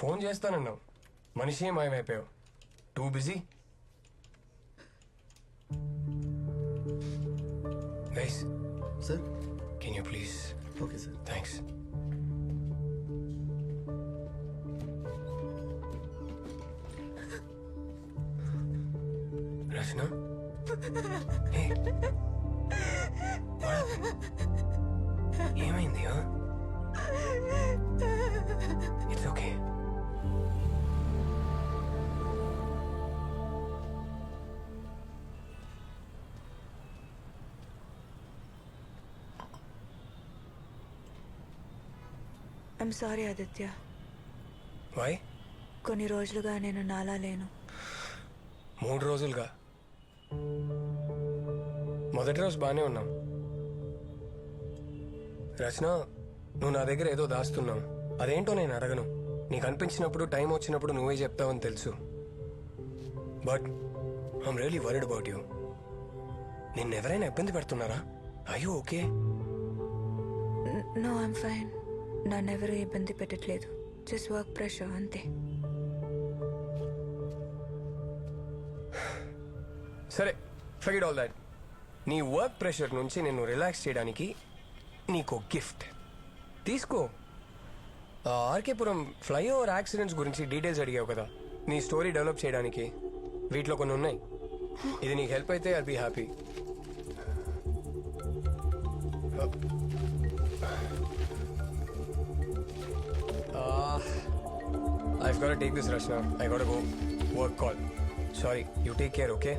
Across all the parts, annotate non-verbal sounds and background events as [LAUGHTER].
Phone చేస్తానన్నావు మనిషి మాయమైపోయావు too busy guys sir can you please okay sir thanks Rachana? ఏమైంది I'm sorry Aditya. Why కొన్ని రోజులుగా నేను నాలా లేను. మూడు రోజులుగా? మొదటి రోజు బాగానే ఉన్నాం. రచన నువ్వు నా దగ్గర ఏదో దాస్తున్నావు. అదేంటో నేను అడగను. నీకు అనిపించినప్పుడు టైం వచ్చినప్పుడు నువ్వే చెప్తావని తెలుసు. But I'm really worried about you నిన్ను ఎవరైనా ఇబ్బంది పెడుతున్నారా? అయ్యో ఓకే నో ఐమ్ ఫైన్ నన్ను ఇబ్బంది పెట్టట్లేదు. జస్ట్ వర్క్ ప్రెషర్ అంతే. సరే ఫెగిడ్ ఆల్ దాట్ నీ వర్క్ ప్రెషర్ నుంచి నేను రిలాక్స్ చేయడానికి నీకు గిఫ్ట్ తీసుకో. ఆర్కేపురం ఫ్లైఓవర్ యాక్సిడెంట్స్ గురించి డీటెయిల్స్ అడిగావు కదా. నీ స్టోరీ డెవలప్ చేయడానికి వీటిలో కొన్ని ఉన్నాయి. ఇది నీకు హెల్ప్ అయితే I be happy I got take this rush I got go work call sorry you take care okay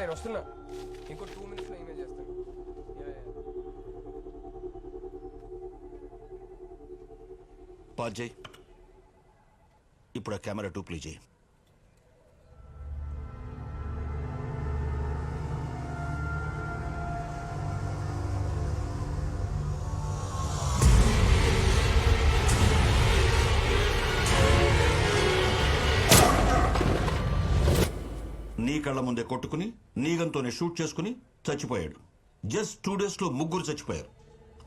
నేను వస్తున్నా. ఇంకో టూ మినిట్స్లో ఈమెయిల్ చేస్తాను. Yeah, yeah. ఇప్పుడు కెమెరా టూ ప్లీజ్ చేయి. కళ్ళ ముందే కొట్టుకుని నీగంతోనే షూట్ చేసుకుని చచ్చిపోయాడు. జస్ట్ టూ డేస్లో ముగ్గురు చచ్చిపోయారు.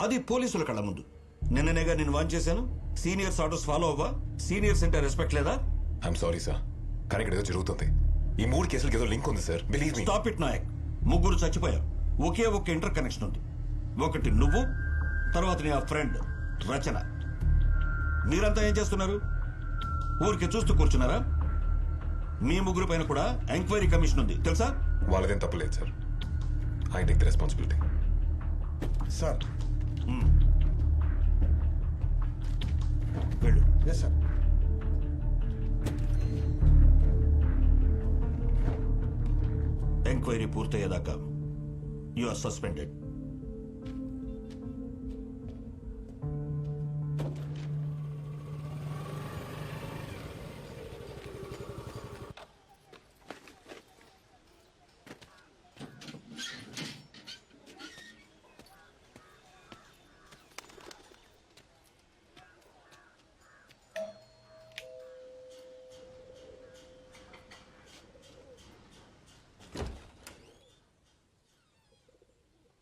అది పోలీసుల కళ్ళ ముందు. నిన్ననేగా నేను వాన్ చేశాను. సీనియర్స్ ఆర్డర్స్ ఫాలో అవ్వా. సీనియర్స్ అంటే రెస్పెక్ట్ లేదా? ఐఎమ్ సారీ సార్ కానీ ఇక్కడ ఏదో జరుగుతుంది. ఈ మూడు కేసులకి ఏదో లింక్ ఉంది sir believe me stop it Nayak. ముగ్గురు చచ్చిపోయారు. ఒకే ఒక ఇంటర్ కనెక్షన్ ఉంది. ఒకటి నువ్వు తర్వాత నీ ఆ ఫ్రెండ్ రచన. మీరంతా ఏం చేస్తున్నారు? ఊరికి చూస్తూ కూర్చున్నారా? మీ ముగ్గురు పైన కూడా ఎంక్వైరీ కమిషన్ ఉంది. తెలుసా? వాళ్ళదేం తప్పలేదు sir. I take the responsibility sir వెళ్ళు. Yes sir enquiry పూర్తయ్యేదాకా you are suspended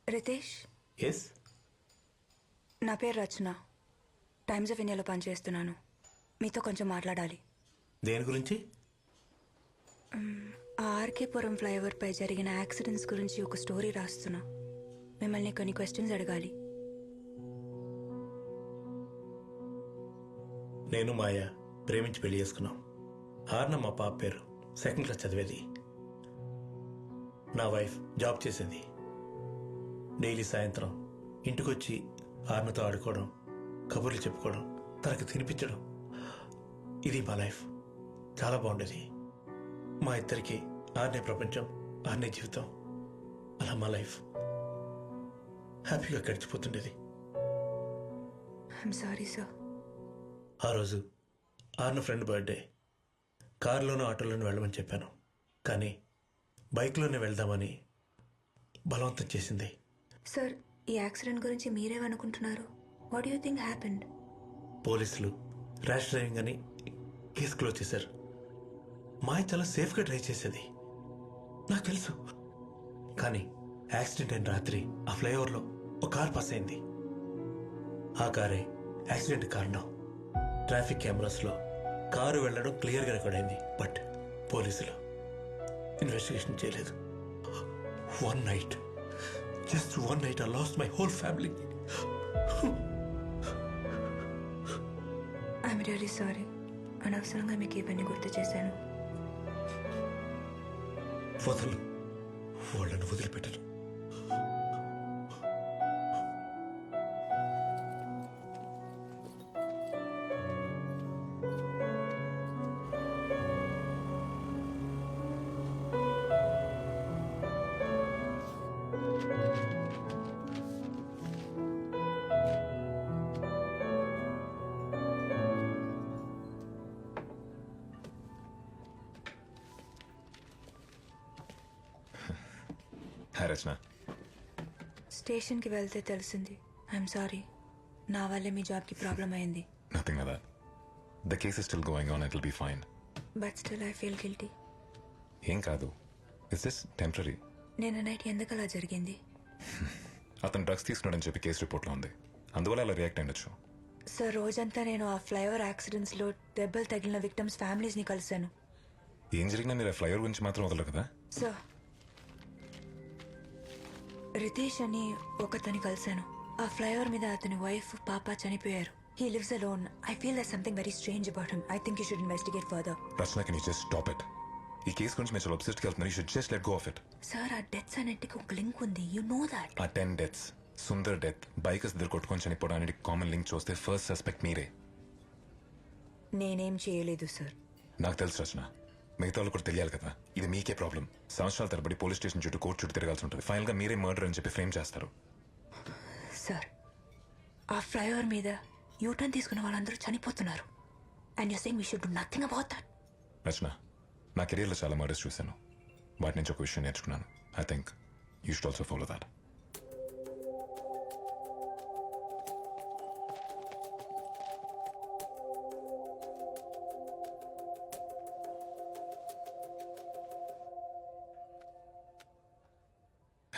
Ritesh? Yes నా పేరు రచన. టైమ్స్ ఆఫ్ ఇండియాలో పనిచేస్తున్నాను. మీతో కొంచెం మాట్లాడాలి. దేని గురించి? ఆర్కేపురం ఫ్లైఓవర్ పై జరిగిన యాక్సిడెంట్స్ గురించి ఒక స్టోరీ రాస్తున్నా. మిమ్మల్ని కొన్ని క్వశ్చన్స్ అడగాలి. నేను మాయ. ప్రేమించి పెళ్ళి చేసుకున్నాం. ఆర్న మా పాప పేరు. సెకండ్ క్లాస్ చదివేది. నా వైఫ్ జాబ్ చేసేది. డైలీ సాయంత్రం ఇంటికొచ్చి ఆర్నతో ఆడుకోవడం కబుర్లు చెప్పుకోవడం తనకు తినిపించడం. ఇది మా లైఫ్. చాలా బాగుండేది. మా ఇద్దరికి ఆర్నే ప్రపంచం ఆర్నే జీవితం. అలా మా లైఫ్. హ్యాపీగా గడిచిపోతుండేది. సారీ సార్ ఆ రోజు ఆర్న ఫ్రెండ్ బర్త్డే. కారులోనూ ఆటోలోనూ వెళ్ళమని చెప్పాను. కానీ బైక్లోనే వెళ్దామని బలవంతం చేసింది. సార్ ఈ యాక్సిడెంట్ గురించి మీరేమనుకుంటున్నారు? వాట్ యూ థింక్ హ్యాపెండ్ పోలీసులు ర్యాష్ డ్రైవింగ్ అని కేసు క్లోజ్ చేశారు. మాయ చాలా సేఫ్గా డ్రైవ్ చేసేది. నాకు తెలుసు. కానీ యాక్సిడెంట్ అయిన రాత్రి ఆ ఫ్లైఓవర్లో ఒక కార్ పాస్ అయింది. ఆ కారే యాక్సిడెంట్ కారణం ట్రాఫిక్ కెమెరాస్లో కారు వెళ్ళడం క్లియర్గా రికార్డ్ అయింది. బట్ పోలీసులు ఇన్వెస్టిగేషన్ చేయలేదు. One night just one night I lost my whole family I'm really sorry అనవసరంగా మీకు ఇవన్నీ గుర్తు చేశాను. వదలు వాళ్ళని వదిలిపెట్టను. రచన స్టేషన్కి వెళ్తే తెలిసింది. ఐఎమ్ సారీ నా వల్లే మీ జాబ్కి ప్రాబ్లం అయింది. నథింగ్ అదా the case is still going on it will be fine but still I feel guilty ఏం కాదు. ఇట్స్ జస్ట్ టెంపరీ నేను నైట్ ఎందుకు అలా జరిగింది? [LAUGHS] అతను డ్రగ్స్ తీసుకున్నాడని చెప్పి కేసు రిపోర్ట్లో ఉంది. అందువల్ల అలా రియాక్ట్ అయ్యొచ్చు సార్ రోజంతా నేను ఆ ఫ్లైఓవర్ యాక్సిడెంట్స్లో దెబ్బలు తగిలిన విక్టమ్స్ ఫ్యామిలీస్ని కలిశాను. ఏం జరిగినా మీరు ఫ్లైఓవర్ గురించి మాత్రం వదలరు కదా? సార్ రితేష్ అని ఒకతని కలిశాను. ఆ ఫ్లైఓవర్ మీద అతని వైఫ్ పాప చనిపోయారు. He lives alone I feel that something very strange about him I think you should investigate further Rachana can you just stop it ఈ కేసు గురించి మీరు చాలా అబ్సెస్ట్కి వెళ్తున్నారు. You should just let go of it sir ఆ deaths అన్నిటికీ ఒక link ఉంది. యు నో దాట్ ఆ ten deaths Sundar death bikers ఇద్దరు కొట్టుకొని చనిపోవడానికి కామన్ లింక్ చూస్తే ఫస్ట్ సస్పెక్ట్ మీరే. నేనేం చేయలేదు సార్ నాకు తెలుసు రచన. మిగతా వాళ్ళు కూడా తెలియాలి కదా. ఇది మీకే ప్రాబ్లం. సంవత్సరాల తరబడి పోలీస్ స్టేషన్ చుట్టూ కోర్టు చుట్టూ తిరగాల్సి ఉంటుంది. ఫైనల్గా మీరే మర్డర్ అని చెప్పి ఫ్రేమ్ చేస్తారు. సార్ ఆ ఫ్లైఓవర్ మీద యూటర్న్ తీసుకున్న వాళ్ళందరూ చనిపోతున్నారు. And you saying we should do nothing about that. Rachana నా కెరీర్లో చాలా మర్డర్స్ చూశాను. వాటి నుంచి ఒక విషయం నేర్చుకున్నాను. I think you should also follow that.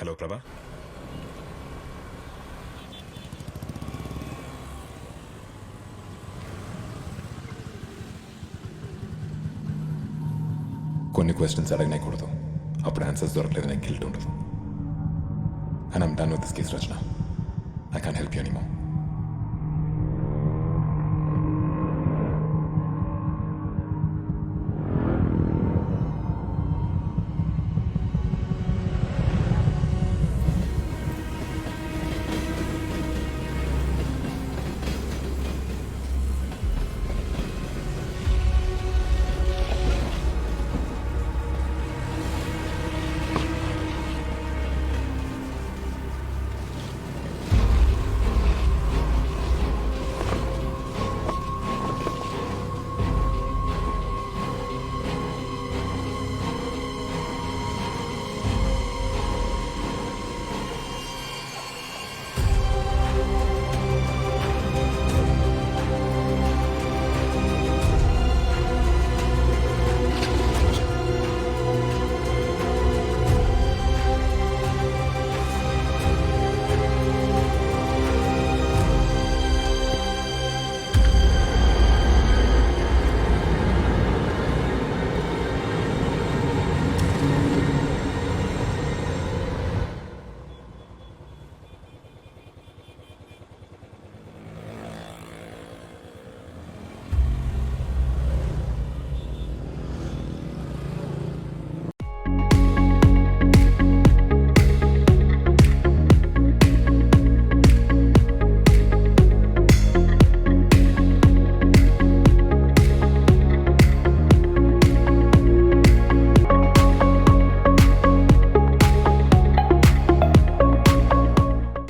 Hello Prabha. కొన్ని క్వశ్చన్స్ అడగనేకూడదు. అప్పుడు ఆన్సర్స్ దొరకలేదు నాకు గిల్ట్ ఉండదు. And I'm done with this case Rachana I can help you anymore